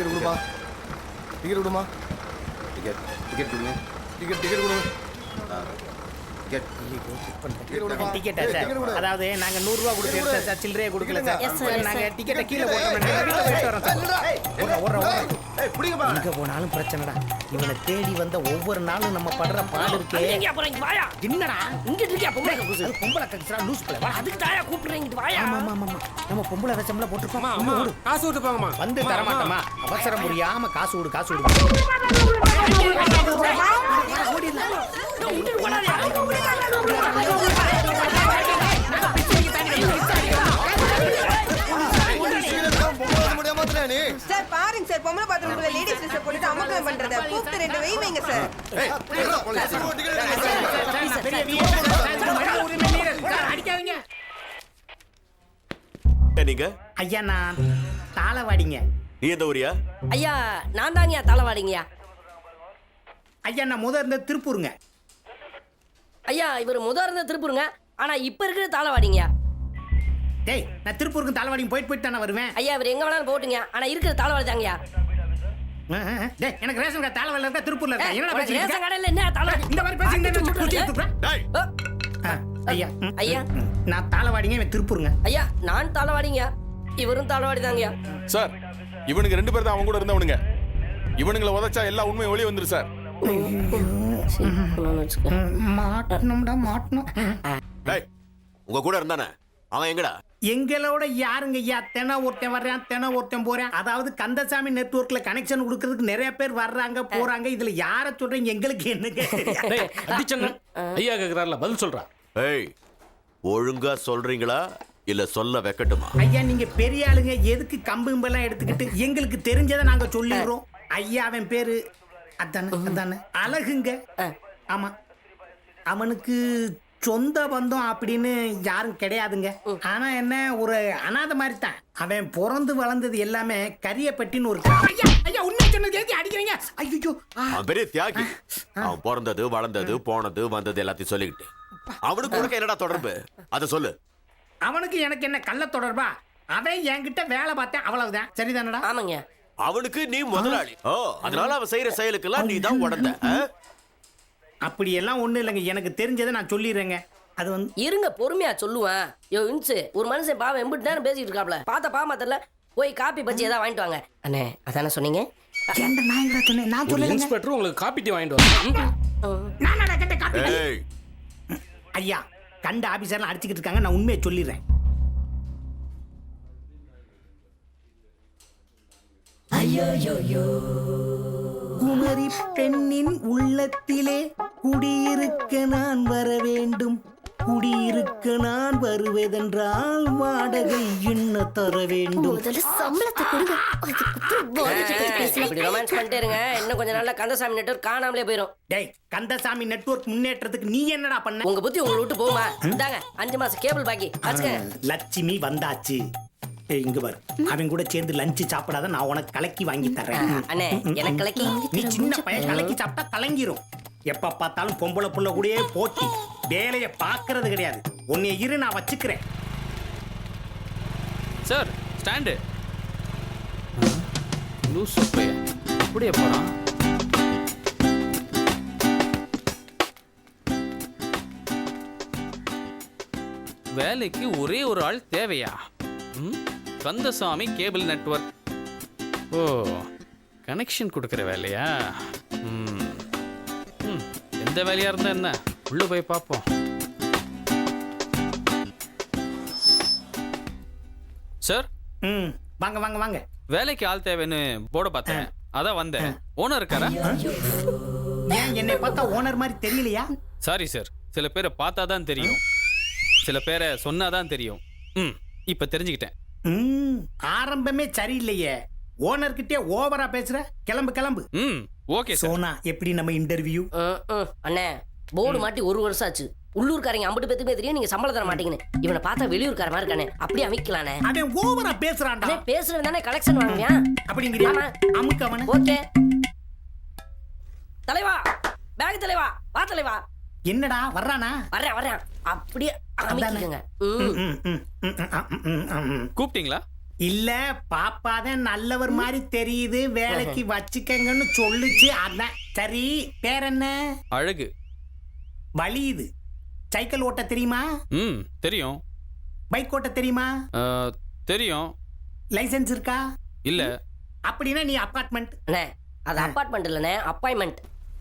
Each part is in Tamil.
டிக்கெட் கொடுப்பா டிக்கெட் கொடுமா டிக்கெட் டிக்கெட் கொடுங்க. டிக்கெட் டிக்கெட் கொடு டிக்கெட் டிக்கெட் கொடுப்பா டிக்கெட்டா சார் அதாவது நாங்க நூறு ரூபா கொடுத்து எடுத்தோம் சார் சில்லறையே கொடுக்கல சார் நாங்க. டிக்கெட்டை கீழே போட்டோம் எங்க போனாலும் பிரச்சனைடா இவனை தேடி வந்த ஒவ்வொரு நாளும் நம்ம படுற பாடு இருக்கே. என்னடா? இங்க இருக்கியா பொம்பளை கக்கூசு பொம்பளை லூஸ் பிள்ளை. அதுக்கு தாயா வாயா. ஆமா ஆமா ஆமா. நம்ம பொம்பளை விஷம்ல ஓடு. காசு வந்து தர மாட்டோமா அவசரம் முடியாம காசு விடு காசு விடு. சார் பாருங்க சார் பொம்பளை பாத்ரூம்குள்ள லேடிஸ் ட்ரெஸ் போட்டுட்டு அமர்க்கலம் பண்றத. கூப்பிட்டு ரெண்டு வெய் வைங்க சார். அடிக்காதீங்க நீங்க? ஐயா நான் தாளவாடிங்க. நீ எந்த ஊரியா? ஐயா நான் தாங்கயா தலைவாடிங்கயா ஐயா நான் முத இருந்த திருப்பூருங்க. ஐயா இவர் முத இருந்த திருப்பூருங்க. ஆனா இப்ப இருக்கிற தாளவாடிங்கயா டேய் நான் திருப்பூருக்கு தாளவாடிங்க போயிட்டு போயிட்டு தானே வருவேன். ஐயா இவர் எங்க வேணாலும் போட்டுங்க ஆனா இருக்கிற தாளவாடி தாங்கயா. டேய் எனக்கு ரேஷன் கார்டு தாளவாடில இருக்கா திருப்பூர்ல இருக்கா? என்னடா பேசிட்டு ரேஷன்? கடையில என்ன தாளவாடி? இந்த மாதிரி பேசி இந்த அடிச்சு குச்சி விட்டுறேன். எடுத்துக்கிறேன். டேய். ஆ, ஐயா ஐயா. நான் தாளவாடிங்க இவன் திருப்பூருங்க. ஐயா நான் தாளவாடிங்கயா இவரும் தாளவாடி தாங்கயா சார் இவனுங்க ரெண்டு பேர் தான் அவங்க கூட இருந்தவனுங்க. இவனுங்களை உதைச்சா எல்லா உண்மையும் வெளியே வந்துரு சார். மாட்டணும்டா மாட்டணும். டேய் உங்க கூட இருந்தானே? அவன் எங்கடா? எங்களோட யாருங்க ஐயா? தென ஒருத்தன் வர்றான் தென ஒருத்தன் போறேன். அதாவது கந்தசாமி நெட்வொர்க்ல கனெக்ஷன் கொடுக்கறதுக்கு நிறைய பேர் வர்றாங்க போறாங்க. இதுல யார சொல்றீங்க? எங்களுக்கு என்னங்க ஐயா? கேக்குறாருல பதில் சொல்றா. ஏய் ஒழுங்கா சொல்றீங்களா? இல்ல சொல்ல வைக்கட்டுமா? ஐயா நீங்க பெரிய ஆளுங்க. எதுக்கு கம்பு எல்லாம் எடுத்துக்கிட்டு எங்களுக்கு தெரிஞ்சதை நாங்க சொல்லிடுறோம். ஐயா அவன் பேரு அதானே அதானே. அழகுங்க. ஆமா. அவனுக்கு சொந்த பந்தம் அப்படின்னு யாரும் கிடையாதுங்க. ஆனா என்ன ஒரு அனாதை மாதிரி தான் அவன் பிறந்து வளர்ந்தது எல்லாமே கரியப்பட்டின்னு ஒரு. ஐயா ஐயா உண்மை சொன்னது எதுக்கு அடிக்கிறீங்க? ஐயோ அவன் பெரிய தியாகி. அவன் பிறந்தது வளர்ந்தது போனது வந்தது எல்லாத்தையும் சொல்லிக்கிட்டு. அவனுக்கு உனக்கு என்னடா தொடர்பு? அத சொல்லு. அவனுக்கு எனக்கு என்ன கள்ள தொடர்பா? அவன் என்கிட்ட வேலை பார்த்தேன் அவ்வளவுதான். சரிதானடா? ஆமாங்க. அவனுக்கு நீ முதலாளி. ஓ அதனால அவன் செய்யற செயலுக்கெல்லாம் நீ தான் உடந்த? அப்படி எல்லாம் ஒண்ணும் இல்லைங்க. எனக்கு தெரிஞ்சதை நான் சொல்லிடுறேங்க. அது வந்து இருங்க பொறுமையா சொல்லுவேன். யோ இன்சு ஒரு மனுஷன் பாவம் எம்பிட்டு நேரம் பேசிட்டு இருக்காப்ல. பார்த்த பாமா தெரியல. போய் காப்பி பச்சி ஏதாவது வாங்கிட்டு வாங்க. அண்ணே அதானே சொன்னீங்க? ஏன்டா நான் எங்கடா சொன்னேன்? நான் ஒரு சொல்லலைங்க. இன்ஸ்பெக்டர் உங்களுக்கு காப்பி டீ வாங்கிட்டு வரேன் நானாடா கேட்ட காப்பி ஐயா கண்ட ஆபீசர்லாம் அடிச்சுக்கிட்டு இருக்காங்க. நான் உண்மையை சொல்லிடுறேன். குமரி பெண்ணின் உள்ளத்திலே குடியிருக்க நான் வர வேண்டும். குடியிருக்க நான் வருவதென்றால் வாடகை என்ன தர வேண்டும். முதல்ல சம்பளத்தை கொடுங்க. அதுக்கப்புறம் வாடகை பத்தி பேசலாம். இப்படி ரொமான்ஸ் பண்ணிட்டே இருங்க. இன்னும் கொஞ்ச நாள்ல கந்தசாமி நெட்வொர்க் காணாமலே போயிடும் டேய் கந்தசாமி நெட்வொர்க் முன்னேற்றத்துக்கு நீ என்னடா பண்ண? உங்க புத்தி உங்களை விட்டு போகுமா? இந்தாங்க அஞ்சு மாசம் கேபிள் பாக்கி வச்சுக்கங்க. லட்சுமி வந்தாச்சு. ஏய், இங்க பாரு. அவன் கூட சேர்ந்து லஞ்ச் சாப்பிடாத நான் உனக்கு கலக்கி வாங்கி தரேன் அண்ணே எனக்கு கலக்கி நீ சின்ன பையன் கலக்கி சாப்பிட்டா கலங்கிரும். எப்ப பார்த்தாலும் பொம்பளை புள்ள கூடயே போட்டி. வேலைய பாக்குறது கிடையாது. உன்னை இரு நான் வச்சுக்கிறேன். சார் ஸ்டாண்டு லூஸ் அப்படியே போறான். வேலைக்கு ஒரே ஒரு ஆள் தேவையா? ம்? Kandasamy cable network. ஓ கனெக்ஷன் கொடுக்குற வேலையா? ம். ம், எந்த வேலையா இருந்தா என்ன? உள்ள போய் பார்ப்போம். சார்? ம் வாங்க வாங்க வாங்க. வேலைக்கு ஆள் தேவைன்னு போட பார்த்தேன். அதான் வந்தேன். ஓனர் இருக்காரா? ஏன் என்னை பார்த்தா ஓனர் மாதிரி தெரியலையா? சாரி சார் சில பேரை பார்த்தா தான் தெரியும் சில பேரை சொன்னாதான் தெரியும். ம் இப்போ தெரிஞ்சுக்கிட்டேன். ஆரம்பமே சரியில்லையே. ஓனர் கிட்டே ஓவரா பேசுற? கிளம்பு கிளம்பு. ம் ஓகே சோனா எப்படி நம்ம இன்டர்வியூ. அண்ணே போர்டு மாட்டி ஒரு வருஷம் ஆச்சு உள்ளூர்காரங்க அம்பட்டு பேத்துக்குமே தெரியும் நீங்க சம்பளம் தர மாட்டீங்கன்னு. இவனை பார்த்தா வெளியூர்கார மாதிரி இருக்கானே அப்படியே அமைக்கலானே. அவன் ஓவரா பேசுறான்டா. அண்ணே பேசுறது தானே கலெக்ஷன் வாங்குவியா? அப்படிங்கிறியா? ஆமா. அமுக்கு அவன ஓகே. தலைவா பேக் தலைவா வா தலைவா. என்னடா வர்றானா? வர்றேன் வர்றேன். அப்படியே. கூப்பிட்டீங்களா? இல்ல பாப்பாதான் நல்லவர் மாதிரி தெரியுது. வேலைக்கு வச்சுக்கங்கன்னு சொல்லுச்சு. அதான். சரி பேர் என்ன? அழகு. வலியுது சைக்கிள் ஓட்ட தெரியுமா? ம் தெரியும். பைக் ஓட்ட தெரியுமா? தெரியும். லைசென்ஸ் இருக்கா? இல்ல. அப்படின்னா நீ அப்பார்ட்மெண்ட். அது அப்பார்ட்மெண்ட் இல்லைண்ணே அப்பாயின்மெண்ட்.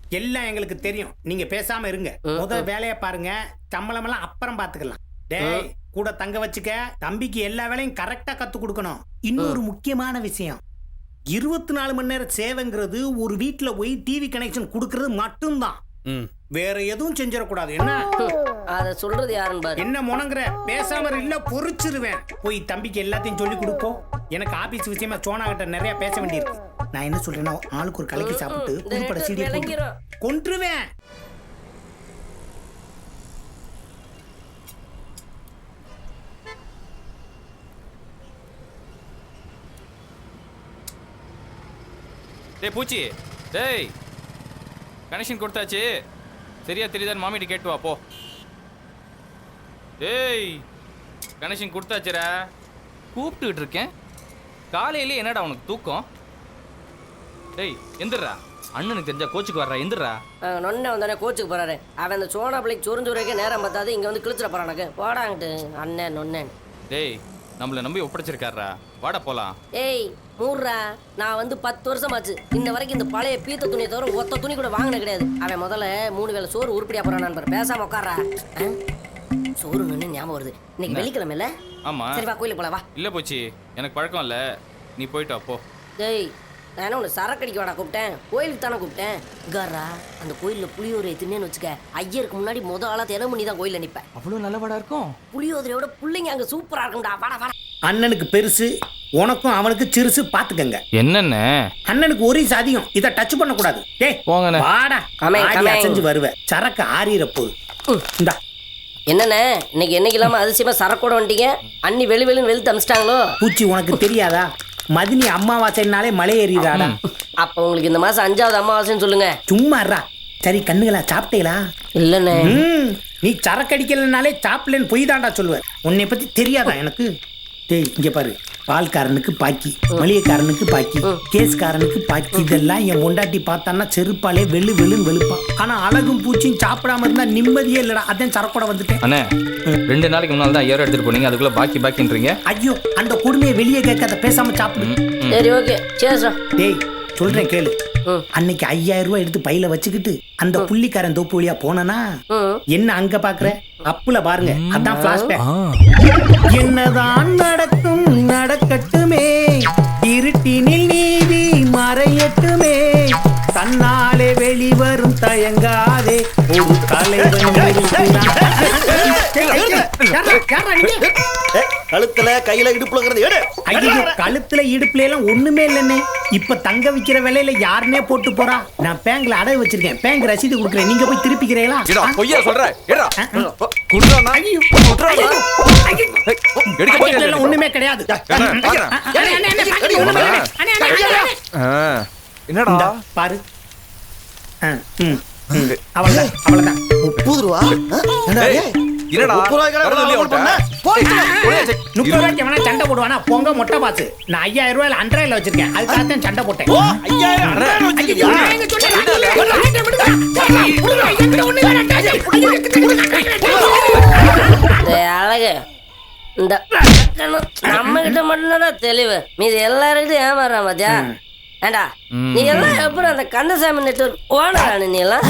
எல்லாம் எங்களுக்கு தெரியும். நீங்க பேசாம இருங்க. முத வேலைய பாருங்க. சம்பளம் எல்லாம் அப்புறம் பாத்துக்கலாம். டேய் கூட தங்க வச்சுக்க. தம்பிக்கு எல்லா வேலையும் கரெக்டா கத்து கொடுக்கணும். இன்னொரு முக்கியமான விஷயம். இருபத்தி நாலு மணி நேரம் சேவைங்கிறது ஒரு வீட்ல போய் டிவி கனெக்ஷன் கொடுக்கறது மட்டும்தான். ம். வேற எதுவும் செஞ்சிடக்கூடாது. என்ன? அதை சொல்றது யாருன்னு என்ன முணங்குற? பேசாம இல்ல பொறிச்சிருவேன். போய் தம்பிக்கு எல்லாத்தையும் சொல்லி கொடுப்போம். எனக்கு ஆபீஸ் விஷயமா சோனா கிட்ட நிறைய பேச வேண்டியிருக்கு. நான் என்ன சொல்றேன்னா ஆளுக்கு ஒரு கலக்கி சாப்பிட்டு புதுப்பட விளங்கிரும். கொன்றுவேன். டேய் பூச்சி. டேய் கனெக்ஷன் கொடுத்தாச்சு. சரியா தெரியுதான்னு மாமிட்ட கேட்டு வா போ. டேய் கனெக்ஷன் கொடுத்தாச்சுடா. கூப்பிட்டுக்கிட்டு இருக்கேன். காலையிலே என்னடா உனக்கு தூக்கம்? டேய் எந்திரா அண்ணனுக்கு தெரிஞ்சா கோச்சுக்கு வர்றா எந்திரா அஹ் நொண்ணே வந்தோடனே கோச்சுக்கு போறாரு. அவன் அந்த சோனா பிள்ளைக்கு சொரிஞ்சு நேரம் பார்த்தாது இங்க வந்து கிழிச்சிட போறானுக்கு போடாங்கிட்டு அண்ணன் நொண்ணேன். டேய் நம்மளை நம்பி ஒப்படைச்சிருக்காரா வாடா போலாம். ஏய் மூர்ரா நான் வந்து பத்து வருஷமாச்சு. இன்ன வரைக்கும் இந்த பழைய பீத்த துணியை தவிர ஒத்த துணி கூட வாங்கின கிடையாது. அவன் முதல்ல மூணு வேளை சோறு உருப்படியா போறான் நண்பர். பேசாம உட்கார்றா அஹ்? சோறு நின்று ஞாபகம் வருது. இன்னைக்கு வெள்ளிக்கிழமை இல்ல? ஆமா. சரி வா கோயிலுக்கு போலாம் வா. இல்ல பூச்சி. எனக்கு பழக்கம் இல்ல. நீ போயிட்டு வா போ. டேய் நான் உன்னை சரக்கடிக்க வாடா கூப்பிட்டேன். கோயிலுக்கு தானே கூப்பிட்டேன். காரா அந்த கோயிலில் புளியோதரை தின்னேன்னு வச்சுக்க ஐயருக்கு முன்னாடி முத ஆளா தினம் பண்ணி தான் கோயிலில் நிற்பேன் அவ்வளோ நல்ல இருக்கும். புளியோதரையோட பிள்ளைங்க அங்கே சூப்பரா இருக்கும்டா வாடா வாடா. அண்ணனுக்கு பெருசு உனக்கும் அவனுக்கு சிறுசு பாத்துக்கங்க. என்னென்ன? அண்ணனுக்கு ஒரு சாதியம் இத டச் பண்ண கூடாது டேய் போங்கண்ணே. வாடா கமே, ஆடி. அசைஞ்சு வருவ. சரக்கு ஆறிற போகுது இந்தா. என்னண்ணே இன்னைக்கு என்னைக்கு இல்லாமல் அதிசயமா சரக்கோட வந்துட்டீங்க? அண்ணி வெளி வெளின்னு வெளுத்து அமிச்சிட்டாங்களோ? பூச்சி உனக்கு தெரியாதா? மதினி அம்மாவாசைனாலே மலை ஏறிடாடா அப்போ உங்களுக்கு இந்த மாசம் அஞ்சாவது அமாவாசைன்னு சொல்லுங்க. சும்மா இருடா. சரி கண்ணுகளா சாப்பிட்டீங்களா? இல்லைண்ணே. ம், நீ சரக்கடிக்கலனாலே சாப்பிடலன்னு பொய் தாண்டா சொல்லுவேன் உன்னை பத்தி தெரியாதா எனக்கு? டேய் இங்க பாரு. பால்காரனுக்கு பாக்கி மளிகைக்காரனுக்கு பாக்கி கேஸ்காரனுக்கு பாக்கி இதெல்லாம் என் பொண்டாட்டி பார்த்தான்னா செருப்பாலே வெளு வெளுன்னு வெளுப்பான் ஆனா அழகும் பூச்சியும் சாப்பிடாம இருந்தா நிம்மதியே இல்லடா. அதான் சரக்கோட வந்துட்டேன். அண்ணே ரெண்டு நாளைக்கு முன்னால் தான் ஐயாயிரம் எடுத்துட்டு போனீங்க. அதுக்குள்ள பாக்கி பாக்கின்றீங்க. ஐயோ அந்த கொடுமையை வெளியே கேட்காத பேசாம சாப்பிடு. சரி ஓகே. டேய் சொல்றேன் கேளு. அன்னைக்கு ஐயாயிரம் ரூபாய் எடுத்து பையில வச்சுக்கிட்டு அந்த புள்ளிக்காரன் தோப்பு வழியா போனனா? என்ன அங்க பாக்குற? அப்புல பாருங்க. அதான் பிளாஷ்பேக் என்னதான் நடக்கும் நடக்கட்டுமே. இருட்டினில் நீதி மறையட்டுமே தன்னாலே வெளிவரும் தயங்காதே ஒரு தலைவன்? கழுத்துல கையில இடுப்புலங்கிறது எடு ஐயோ கழுத்துல இடுப்புல எல்லாம் ஒண்ணுமே இல்லைன்னே இப்ப தங்க விக்கிற விலையில யாருனே போட்டு போறா நான் பேங்க்ல அடகு வச்சிருக்கேன் பேங்க் ரசீது கொடுக்குறேன் நீங்க போய் திருப்பிக்கிறீங்களா பொய்யா சொல்ற ஒண்ணுமே கிடையாது என்னடா பாரு. அவ்வளவுதான் அவ்வளவுதான் முப்பது ரூபா என்னடா முப்பது ரூபாய்க்கு வரது இல்லையா உன்கிட்ட? பண்ண? போயிட்டு வா. முப்பது ரூபாய்க்கு எவனா சண்டை போடுவானா பொங்க மொட்டை பாத்து நான் ஐயாயிரம் ரூபாயில அன்றாயில வச்சிருக்கேன் அதுக்காக தான் சண்டை போட்டேன் அழகு இந்த நம்ம கிட்ட மட்டும்தான் தெளிவு. மீது எல்லாருக்கிட்டும் ஏமாறான் பாத்தியா? ஏண்டா? நீ எல்லாம் எப்படி அந்த கந்தசாமி நெட்வொர்க் ஓனரானு நீ எல்லாம்?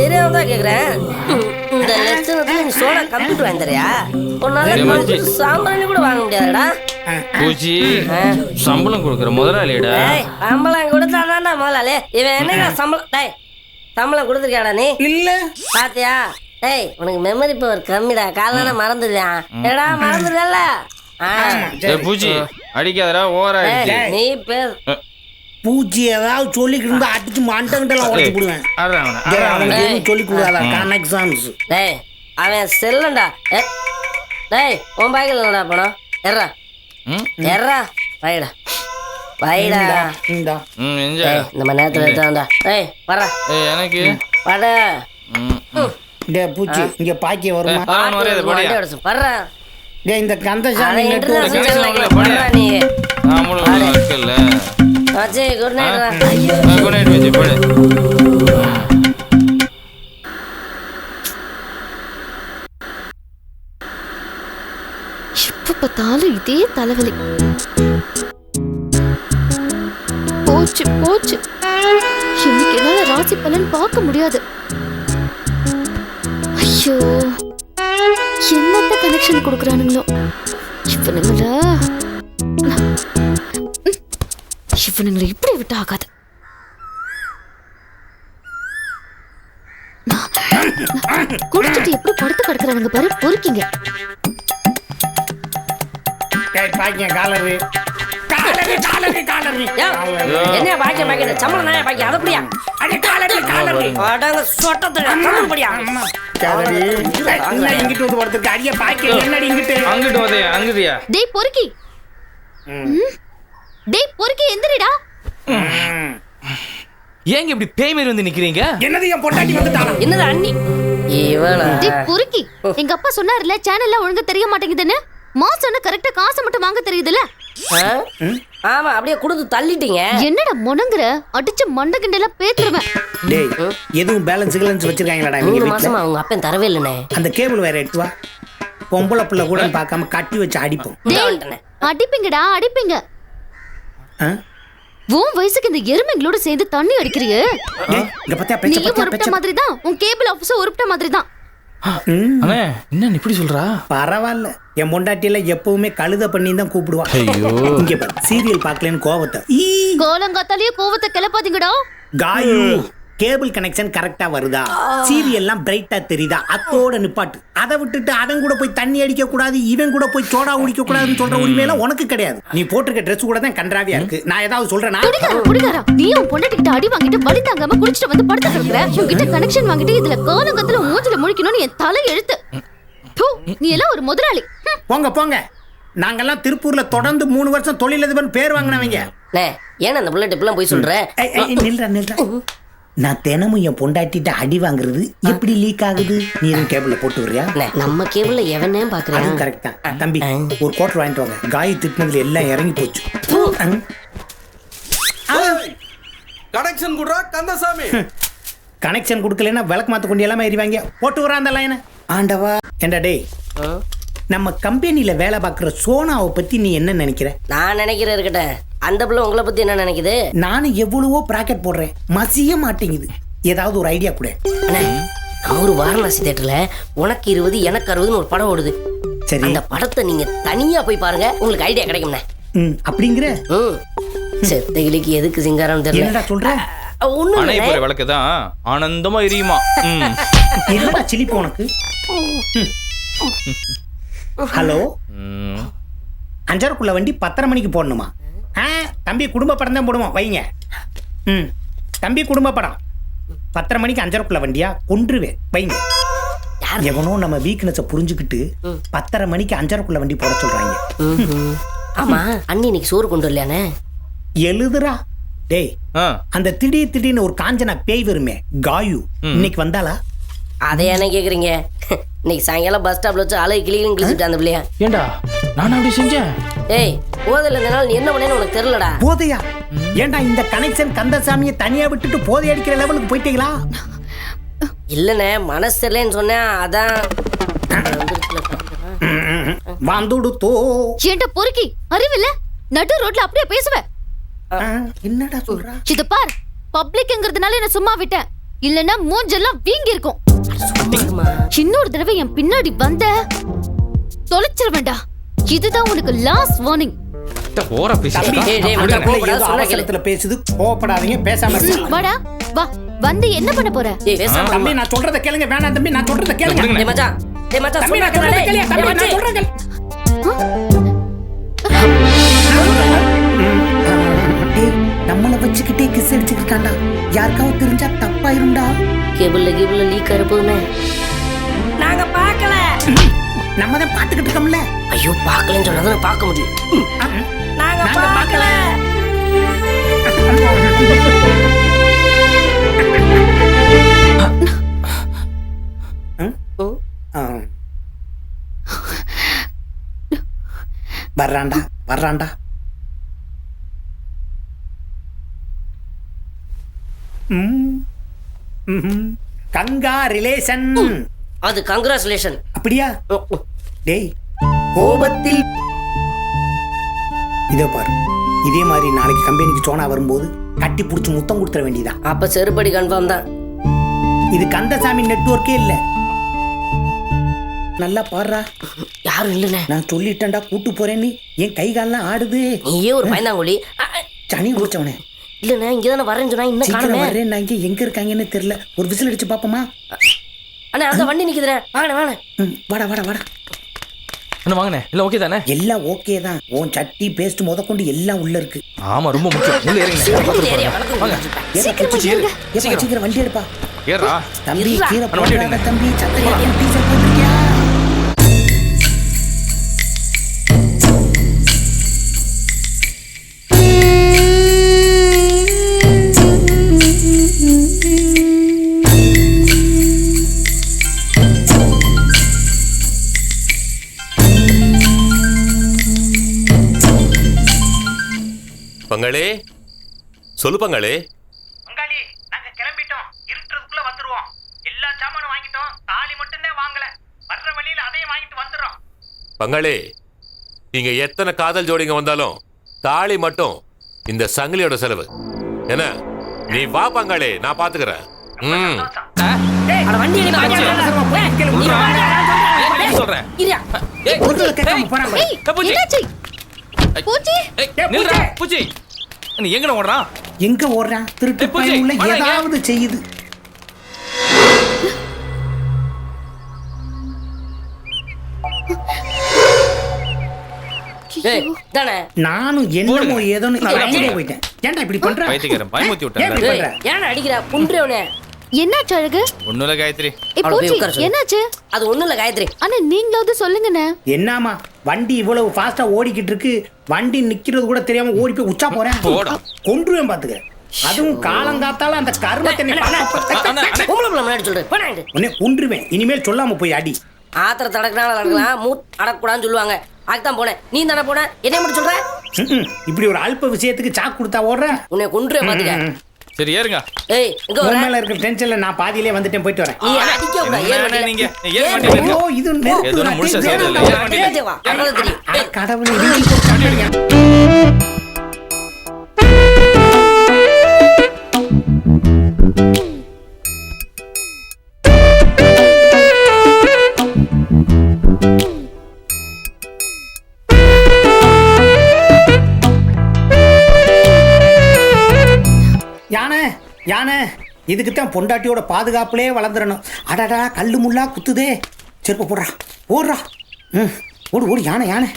தெரியாம தான் கேக்குறேன். இந்த லட்சணத்துல நீ சோடா கம்ப்யூட்டர் வாங்கி தரியா உன்னால. சாம்பிராணி கூட வாங்க முடியாதுடா. பூச்சி சம்பளம் கொடுக்குற முதலாளிடா சம்பளம் கொடுத்தாதான்டா முதலாளி. இவன் என்னடா சம்பளம்? டேய் சம்பளம் கொடுத்துருக்கியாடா நீ? இல்ல. பாத்தியா? டேய் உனக்கு மெமரி பவர் கம்மிடா. காலையில மறந்துடுவேன் ஏடா மறந்துடல ஏய், பூச்சி அடிக்காதடா ஓவரா ஆயிடுச்சு நீ பேர் பூச்சி ஏதாவது சொல்லிக்கிட்டு இருந்தா அடிச்சு மண்டங்கிட்ட எல்லாம் உடச்சு போடுவேன். அதான் அவனை, சொல்லி கொடுக்காதா கனெக்ஷன்ஸ் டேய் அவன் செல்லண்டா. ஏ, டேய் உன் பாய்க்கில் என்னடா பணம் எர்றா? எர்றா வைடா வைடா இந்தா மாதிரி நேரத்தில் எடுத்தாண்டா டேய் வர்றா ஏய் எனக்கு? வாடா. டேய் பூச்சி இங்க பாக்கிய வருமா? போடியா. வர்றா டேய், இந்த நீ. வச்சு குட் நைட் ஐயோ. குட் நைட் விஜய் போடு. எப்ப பார்த்தாலும் இதே தலைவலி. போச்சு போச்சு. இன்னைக்கு என்னால ராசி பலன் பார்க்க முடியாது. ஐயோ என்னத்த கனெக்ஷன் கொடுக்குறானுங்களோ? இவனுங்களா இவனுங்களை இப்படி விட்டு ஆகாது. குடிச்சிட்டு எப்படி படுத்து கிடக்குறானுங்க பாரு பொறுக்கிங்க. டேய், காலரு. காலரு காலரு காலரு என்ன பாக்கிய பாக்கிய சம்பளம் தானே பாக்கிய அதை புடியா அடி காலரு காலரு அடங்க சொட்டத்துல கம்மன் படியா காலரு என்ன இங்கிட்டு வந்து படுத்துருக்கு? அடிய பாக்கியம் என்னடி இங்கிட்டு? அங்கிட்டு அங்கிட்டியா டேய் பொறுக்கி. ம். டேய் பொறுக்கி எந்திரிடா. ஏங்க இப்படி பேய் மாதிரி வந்து நிக்கிறீங்க? என்னது என் பொண்டாட்டி வந்துட்டானா என்னது அண்ணி? இவளா? டேய் பொறுக்கி எங்க அப்பா சொன்னார்ல சேனல்ல ஒழுங்கா தெரிய மாட்டேங்குதுன்னு? மாசம் கரெக்டா காசை மட்டும் வாங்க தெரியுதுல? ஆமா அப்படியே கொடுத்து தள்ளிட்டீங்க. என்னடா முணங்குற? அடிச்ச மண்டை கிண்டெல்லாம் பேத்துருவேன். டேய் எதுவும் பேலன்ஸ் கிலன்ஸ் வச்சிருக்காங்களாடா மூணு வீட்டுல? மாசமா அவங்க அப்பன் தரவே இல்லைண்ணே அந்த கேபிள் வேற எடுத்து வா. பொம்பளை பிள்ளை கூட பார்க்காம கட்டி வச்சு அடிப்போம். அடிப்பீங்கடா அடிப்பீங்க. ஆ? உன் வயசுக்கு இந்த எருமைங்களோட சேர்ந்து தண்ணி அடிக்கிறியே? டேய், இங்க பாத்தியா பேச்ச நீயும் பாத்தியா உருப்பிட்ட பேச்ச மாதிரி தான் உன் கேபிள் ஆபீஸர் உருப்பிட்ட மாதிரி தான் அண்ணே என்ன இப்படி சொல்றா? பரவாயில்ல. என் பொண்டாட்டியில எப்பவுமே கழுத பண்ணி தான் கூப்பிடுவா. ஐயோ. இங்க பாரு சீரியல் பார்க்கலன்னு கோவத்தை. ஈ, கோலங்காத்தாலேயே கோவத்தை கிளப்பாதீங்கடா. காயு. கேபிள் கனெக்ஷன் கரெக்டா வருதா? சீரியல்லாம் பிரைட்டா தெரியுதா? அத்தோட நிப்பாட்டு. அதை விட்டுட்டு அவன் கூட போய் தண்ணி அடிக்க கூடாது இவன் கூட போய் சோடா குடிக்க கூடாதுன்னு சொல்ற உரிமையெல்லாம் உனக்கு கிடையாது. நீ போட்டிருக்க ட்ரெஸ் கூட தான் கன்றாவியா இருக்கு. நான் ஏதாவது சொல்றேனா? குடிகாரா நீ உன் பொண்டாட்டிக்கிட்ட அடி வாங்கிட்டு வலி தாங்காம குடிச்சிட்டு வந்து படுத்து கிடக்குற? உன்கிட்ட கனெக்ஷன் வாங்கிட்டு இதுல கோலங்கத்துல மூஞ்சில முழிக்கணும்னு என் தலை எழுத்து. தூ, நீ எல்லாம் ஒரு முதலாளி. போங்க போங்க. நாங்கெல்லாம் திருப்பூர்ல தொடர்ந்து மூணு வருஷம் தொழிலதிபர் பேர் வாங்கினவங்க. ஏன் அந்த புள்ளட் இப்பெல்லாம் போய் சொல்ற? நில்றா நில்றா. நான் தினமும் என் பொண்டாட்டிட்ட அடி வாங்குறது எப்படி லீக் ஆகுது? நீ எதுவும் கேபிள்ல போட்டு வரியா நம்ம கேபிள்ல எவனே பாக்குறேன்? கரெக்ட் தான். தம்பி ஒரு கோட்டர் வாங்கிட்டு வாங்க. காய் திட்டினதுல எல்லாம் இறங்கி போச்சு. கனெக்ஷன் குடுறா கந்தசாமி. கனெக்ஷன் கொடுக்கலன்னா விளக்கு மாத்த கொண்டு எல்லாமே எறிவாங்க போட்டு வரா அந்த லைனை ஆண்டவா. ஏண்டா டேய்? நம்ம கம்பெனில வேலை பார்க்குற சோனாவை பத்தி நீ என்ன நினைக்கிற? நான் நினைக்கிறேன் இருக்கட்டும் அந்த பிள்ளை உங்களை பத்தி என்ன நினைக்குது? நானும் எவ்வளவோ பிராக்கெட் போடுறேன். மசிய மாட்டேங்குது. ஏதாவது ஒரு ஐடியா கொடு. அண்ணே, நம்ம ஒரு வாரணாசி தேட்டர்ல உனக்கு இருபது எனக்கு அறுபதுன்னு ஒரு படம் ஓடுது. சரி. அந்த படத்தை நீங்க தனியா போய் பாருங்க. உங்களுக்கு ஐடியா கிடைக்கும்ண்ணே. ம் அப்படிங்கிற? ம். செத்த கிளிக்கு எதுக்கு சிங்காரம் தெரியல. என்னடா சொல்ற? ஒண்ணும் அணை. போற விளக்கு தான் ஆனந்தமா எரியுமா. ம். என்னடா சிலிப்பு உனக்கு? ஹலோ? ம். அஞ்சரைக்குள்ள வண்டி பத்தரை மணிக்கு போடணுமா? ஆ தம்பி குடும்ப படம் தான் போடுவோம் வைங்க. ம் தம்பி குடும்ப படம். பத்தரை மணிக்கு அஞ்சரைக்குள்ள வண்டியா? கொன்றுவேன் வைங்க. எவனோ நம்ம வீக்னஸை புரிஞ்சுக்கிட்டு பத்தரை மணிக்கு அஞ்சரைக்குள்ள வண்டி போட சொல்றாங்க. ஆமா அண்ணி இன்னைக்கு சோறு கொண்டு வரலையானே எழுதுறா. டேய். அந்த திடீர் திடீர்னு ஒரு காஞ்சனா பேய் வருமே காயு இன்னைக்கு வந்தாளா? அதை என்ன கேக்குறீங்க? இன்னைக்கு சாயங்காலம் பஸ் ஸ்டாப்ல வச்சு அலை கிளியும் கிழிச்சுட்டு அந்த பிள்ளையா. ஏண்டா நான் அப்படி செஞ்சேன். ஏய் போதில் இந்த நாள் நீ என்ன பண்ணேன்னு உனக்கு தெரியலடா. போதையா? ஏன்டா இந்த கனெக்ஷன் கந்தசாமியை தனியா விட்டுட்டு போதை அடிக்கிற லெவலுக்கு போயிட்டீங்களா? இல்லண்ணே மனசு சரியில்லைன்னு சொன்னேன் அதான். வந்துடுத்தோ ஏன்டா பொறுக்கி அறிவில்ல? நடு ரோட்ல அப்படியே பேசுவ. ஆ, என்னடா சொல்றா? இத பார் பப்ளிக்ங்கிறதுனால என்ன சும்மா விட்டேன் இல்லனா மூஞ்செல்லாம் வீங்கி இருக்கும் இன்னொரு தடவை என் பின்னாடி வந்த தொலைச்சிட வேண்டாம் இதுதான் உனக்கு லாஸ்ட் வார்னிங் போற பேசுது கோவப்படாதீங்க பேசாம. வாடா வா வந்து என்ன பண்ண போற? தம்பி நான் சொல்றத கேளுங்க வேணாம் தம்பி நான் சொல்றத கேளுங்க. டேய் மச்சான் டேய் மச்சான் தம்பி சொன்னா நான் சொல்றத கேளு. கேளுங்க தம்பி டேய் நான் மச்சி. சொல்றத கேளு. டேய், நம்மள வச்சுக்கிட்டே கிஸ் அடிச்சுக்கிட்டாண்டா யாருக்காவது தெரிஞ்சா தப்பாயிரும்டா. கேபிள்ல கேபிள்ல லீக் ஆயிருப்போமே நாங்க பார்க்கல. நம்ம தான் பாத்துக்கிட்டு இருக்கோம்ல. ஐயோ பார்க்கலன்னு சொன்னா பார்க்க முடியும். நாங்க பார்க்கல. ஆ. வர்றான்டா வர்றான்டா. கங்கா ரிலேஷன் அது கங்க்ராச்சுலேஷன். அப்படியா? டேய் கோபத்தில் இதோ பாரு. இதே மாதிரி நாளைக்கு கம்பெனிக்கு சோனா வரும்போது கட்டி பிடிச்சி முத்தம் கொடுத்துட வேண்டியதான் அப்ப செருப்படி கன்ஃபார்ம் தான். இது கந்தசாமி நெட்வொர்க்கே இல்ல. நல்லா பாடுறா. யாரும் இல்லைண்ணே. நான் சொல்லிட்டேன்டா கூட்டு போறேன்னு என் கை கால்லாம் ஆடுது. நீயே ஒரு பயந்தாங்குழி. சனி குடிச்சவனே. இல்லைண்ணே இங்கே தானே வரேன்னு சொன்னா இன்னும் காணுமே. வர்றேன் நான் இங்க எங்க இருக்காங்கன்னு தெரியல. ஒரு விசில் அடிச்சு பாப்போமா? அண்ணா அங்க வண்டி நிக்குதுண்ணே. வாங்கண்ணே வாங்க ம், வாடா வாடா வாடா. என்ன வாங்கண்ணே. இல்ல ஓகே தானே? எல்லாம் ஓகே தான். உன் சட்டி பேஸ்ட் முதற்கொண்டு எல்லாம் உள்ள இருக்கு. ஆமா ரொம்ப முக்கியம். உள்ள ஏறிங்க. வாங்க. சீக்கிரம் வண்டி எடுப்பா. ஏறா தம்பி. கீரை அண்ணா, வண்டி போடாத எடுங்க. தம்பி. சத்தையா டீசல் போட்டிருக்கியா? சொல்லு பங்களே. பங்காளி நாங்க கிளம்பிட்டோம். இருக்கிறதுக்குள்ள வந்துருவோம். எல்லா சாமானும் வாங்கிட்டோம். தாலி மட்டும்தான் வாங்கல. வர்ற வழியில அதையும் வாங்கிட்டு வந்துடுறோம். பங்களே நீங்க எத்தனை காதல் ஜோடிங்க வந்தாலும் தாலி மட்டும் இந்த சங்கிலியோட செலவு. என்ன? நீ வா பங்களே நான் பாத்துக்கிறேன். ம். சொல்றேன். பூச்சி. பூச்சி. நீ எங்கன ஓடுறான்? எங்க ஓடுறான் திருட்டு ஏய், பூச்சி, பையன் உள்ள வாடா இங்க. ஏதாவது செய்யுது நானும் என்னமோ போடுங்க. போயிட்டேன். ஏன்டா இப்படி பண்ற? ஏன்டா அடிக்கிற? புன்றவனே என்னாச்சு அழகு? ஒண்ணுல காயத்ரி. என்னாச்சு? அது ஒண்ணும் இல்ல காயத்ரி. அண்ணா நீங்களாவது சொல்லுங்கண்ணே. என்னமா வண்டி இவ்வளவு ஃபாஸ்டா ஓடிக்கிட்டு இருக்கு. வண்டி நிக்கிறது கூட தெரியாம ஓடி போய் உச்சா போறேன். கொன்றுவேன் பாத்துக்க. அதுவும் காலங்காத்தால அந்த கர்மத்தை உன்னை கொன்றுவேன். இனிமேல் சொல்லாம போய் அடி. ஆத்திர தடக்கினால நடக்கலாம். மூ அடக்கூடாதுன்னு சொல்லுவாங்க. அதுதான் போனேன். நீ தானே போன? என்ன மட்டும் சொல்ற. இப்படி ஒரு அல்ப விஷயத்துக்கு சாக்கு கொடுத்தா ஓடுற? உன்னை கொன்று பாத்துக்க. சரி ஏறுங்க ஏய் எங்க உன் வர மேல இருக்கிற டென்ஷன்ல நான் பாதியிலே வந்துட்டேன் போயிட்டு வரேன் நீ அடிக்க கூடாது ஏறு என்ன வண்டியில. நீங்க? ஏறு ஏறு வண்டியில. வண்டியில. ஓ இது நெருப்பு ஏதோ. முழுசா இல்ல. வேணாம்டா. ஏறு வண்டியில. ஏறு வா, அவ்வளவுதான் தெரியும். அட கடவுளே வீட்டுக்கு போய் யானை யானை. இதுக்கு தான் பொண்டாட்டியோட பாதுகாப்புலே வளர்ந்துடணும். அடடா கல்லு முள்ளா குத்துதே. செருப்பு போடுறா ஓடுறா. ம் ஓடு ஓடு யானை யானை.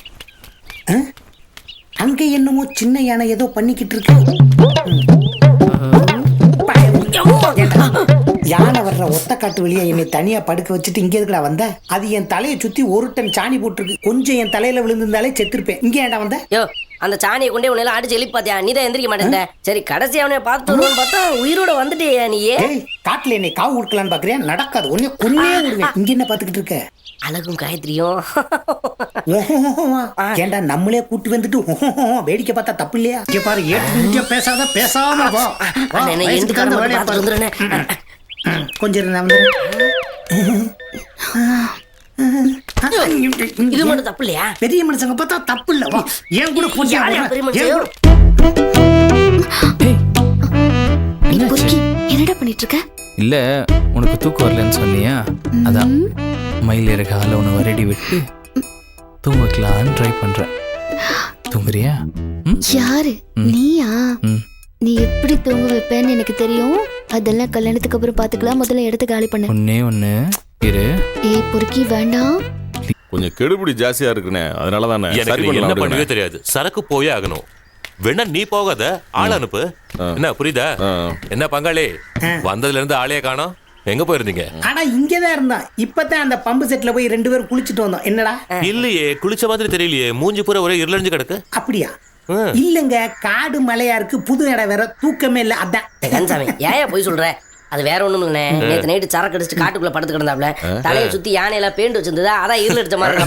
அங்கே என்னமோ சின்ன யானை ஏதோ பண்ணிக்கிட்டு இருக்கு. யானை வர்ற ஒத்த காட்டு வெளியே என்னை தனியா படுக்க வச்சுட்டு இங்கே எதுக்குடா வந்த? அது என் தலையை சுத்தி ஒரு டன் சாணி போட்டிருக்கு. கொஞ்சம் என் தலையில விழுந்திருந்தாலே செத்துருப்பேன். இங்கே ஏன்டா வந்த? அந்த சாணியை கொண்டே உன்னை அடிச்சு எழுப்பி பாத்தியா நீ தான் எந்திரிக்க மாட்டேன் சரி கடைசி அவனை பார்த்து பார்த்தா உயிரோட வந்துட்டியா நீயே. ஏய் காட்டுல என்னை காவு கொடுக்கலான்னு பாக்குறியா? நடக்காது. ஒன்னே கொன்னே விடுவேன். இங்க என்ன பாத்துக்கிட்டு இருக்க? அழகும் காயத்ரியும். ஏன்டா நம்மளே கூட்டு வந்துட்டு வேடிக்கை பார்த்தா தப்பு இல்லையா? இங்க பாரு ஏட்டு பேசாத பேசாம வா. கொஞ்சம் நான். இது மட்டும் தப்பு இல்லையா? பெரிய மனுஷங்க பார்த்தா தப்பு இல்ல. வா ஏன் கூட போட்டி யாரையா பெரிய மனுஷன்? ஏன் கூட நீ பொறுக்கி என்னடா பண்ணிட்டு இருக்க இல்ல உனக்கு தூக்கம் வரலன்னு சொன்னியா? அதான். மயில் இறக்க ஆள உன்னை வரடி விட்டு தூங்கக்கலான்னு ட்ரை பண்றேன். தூங்குறியா? யாரு. நீயா. நீ எப்படி தூங்க வைப்பேன்னு எனக்கு தெரியும். அதெல்லாம் கல்யாணத்துக்கு அப்புறம் பாத்துக்கலாம் முதல்ல இடத்த காலி பண்ணு. ஒன்னே ஒண்ணு. இரு. ஏய் பொறுக்கி வேண்டாம் கொஞ்சம் கெடுபிடி ஜாஸ்தியா இருக்குண்ணே அதனால தானே எனக்கு என்ன பண்ணுவே. தெரியாது. சரக்கு போயே ஆகணும். வேணா நீ போகாத ஆள் அனுப்பு. என்ன புரியுதா. என்ன பங்காளி? வந்ததுல இருந்து ஆளையே காணோம். எங்க போயிருந்தீங்க? ஆனா இங்கதான் இருந்தான் இப்பதான் அந்த பம்பு செட்ல போய் ரெண்டு பேரும் குளிச்சுட்டு வந்தோம். என்னடா? இல்லையே குளிச்ச மாதிரி தெரியலையே. மூஞ்சி பூரா ஒரே இருளஞ்சு கிடக்கு. அப்படியா. இல்லங்க காடு மலையா இருக்கு புது இடம் வேற தூக்கமே இல்ல அதான். ஏயா போய் சொல்ற? அது வேற ஒண்ணும் இல்லைண்ணே. நேத்து நைட்டு சரக்கு அடிச்சுட்டு காட்டுக்குள்ள படுத்து கிடந்தாப்ல. தலையை சுத்தி யானையில பேண்ட் வச்சிருந்ததா அதான் இருள் அடிச்ச மாதிரி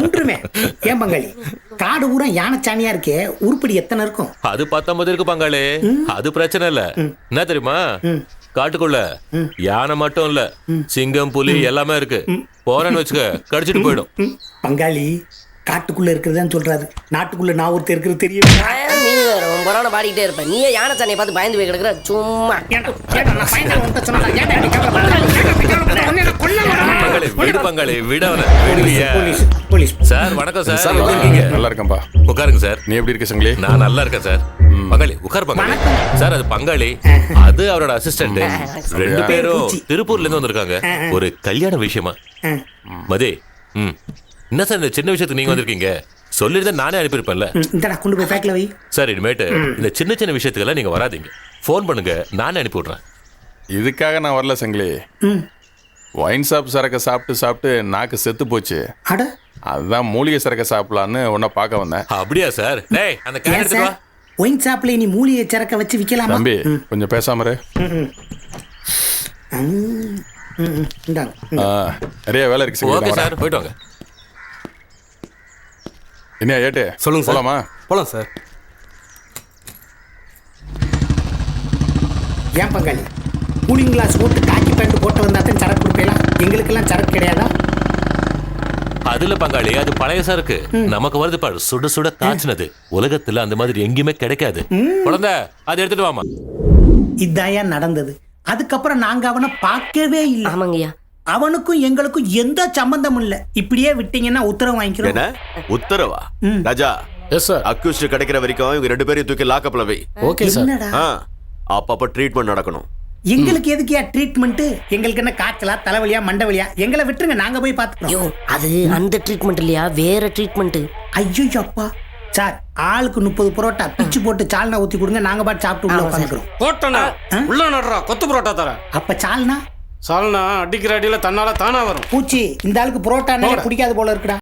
ஒன்றுமே ஏன் பங்காளி? காடு பூரா யானைச்சாணியா இருக்கே உருப்படி எத்தனை இருக்கும்? அது பத்தொன்பது இருக்கு பங்காளி. அது பிரச்சனை இல்ல. என்ன தெரியுமா? காட்டுக்குள்ள யானை மட்டும் இல்ல. சிங்கம் புலி எல்லாமே இருக்கு. போறேன்னு வச்சுக்க கடிச்சிட்டு போயிடும். பங்காளி காட்டுக்குள்ள இருக்கிறதுதான் சொல்றாரு. நாட்டுக்குள்ள நான் ஒருத்தர் இருக்கிறது தெரியும் நீ வேற உன் புறான பாடிக்கிட்டே இருப்ப. நீயே யானை சாணியை பார்த்து பயந்து போய் கிடக்குற? சும்மா. விடு பங்காளி விட போலீஸ் சார் வணக்கம் சார் எப்படி இருக்கீங்க நல்லா இருக்கேன்பா உட்காருங்க சார். நீ எப்படி இருக்க சங்கிலி? நான் நல்லா இருக்கேன் சார். பங்காளி உட்கார் பங்காளி. சார் அது பங்காளி. அது அவரோட அசிஸ்டன்ட் ரெண்டு பேரும் திருப்பூர்ல இருந்து வந்திருக்காங்க. ஒரு கல்யாண விஷயமா. மதே ம். என்ன சார் இந்த சின்ன விஷயத்துக்கு நீங்க வந்திருக்கீங்க? சொல்லிருந்தா நானே அனுப்பியிருப்பேன்ல. இந்தடா கொண்டு போய் பேக்ல வை. சார் இனிமேட்டு இந்த சின்ன சின்ன விஷயத்துக்கெல்லாம் நீங்க வராதீங்க. ஃபோன் பண்ணுங்க நானே அனுப்பி விடுறேன் இதுக்காக நான் வரல சங்கிலி ம். ஒயின் ஷாப் சரக்கை சாப்பிட்டு சாப்பிட்டு நாக்கு செத்து போச்சு. அட. அதுதான் மூலிகை சரக்கை சாப்பிடலான்னு உன்னை பார்க்க வந்தேன். அப்படியா சார்? டேய் அந்த கேன் ஏன் எடுத்துட்டு வா. சார்? ஒயின் ஷாப்ல நீ மூலிகை சரக்க வச்சு விக்கலாமா? தம்பி கொஞ்சம் பேசாம இரு. ம், ம், இந்தாங்க ஆ, நிறைய வேலை இருக்கு சங்கிலி ஓகே நான் வரேன். சார் போயிட்டு வாங்க. என்ன ஏட்டு? சொல்லுங்க. போலாமா? போலாம் சார். ஏன் பங்காளி? கூலிங் கிளாஸ் போட்டு காக்கி பேண்ட் போட்டு வந்தா தான் சரக்கு கொடுப்பீங்களா எங்களுக்கெல்லாம் சரக்கு கிடையாதா? அதுல பங்காளி அது பழைய சரக்கு. நமக்கு வருது பாரு சுட சுட காய்ச்சினது. உலகத்துல அந்த மாதிரி எங்கேயுமே கிடைக்காது. குழந்தை அதை எடுத்துட்டு வாமா இதாயா நடந்தது. அதுக்கப்புறம் நாங்க அவனை பார்க்கவே இல்லை. ஆமாங்கய்யா. அவனுக்கும் எங்களுக்கும் எந்த சம்பந்தமும் இல்ல. இப்படியே விட்டீங்கன்னா உத்தரவு வாங்கிக்கிறோம். என்ன? உத்தரவா? ராஜா எஸ் சார் அக்யூஸ்ட் கிடைக்கிற வரைக்கும் இவங்க ரெண்டு பேரையும் தூக்கி லாக்கப்ல வை. ஓகே சார் என்னடா? ஆ அப்பப்ப ட்ரீட்மெண்ட் நடக்கணும். எங்களுக்கு எதுக்கியா ட்ரீட்மெண்ட் எங்களுக்கு என்ன காய்ச்சலா தலைவலியா மண்டவலியா? எங்களை விட்டுருங்க நாங்க போய் பாத்துக்கிறோம் ஐயோ அது அந்த ட்ரீட்மெண்ட் இல்லையா? வேற ட்ரீட்மெண்ட் ஐயோ அப்பா. சார் ஆளுக்கு முப்பது புரோட்டா பிச்சு போட்டு சால்னா ஊத்தி கொடுங்க நாங்க பாட்டு சாப்பிட்டு உள்ள உட்காந்துக்கிறோம். உள்ள நடுறா? கொத்து புரோட்டா தரேன். அப்ப சால்னா? சால்னா அடிக்கிற அடியில தன்னால தானா வரும். பூச்சி இந்த ஆளுக்கு புரோட்டா பிடிக்காது போல இருக்குடா.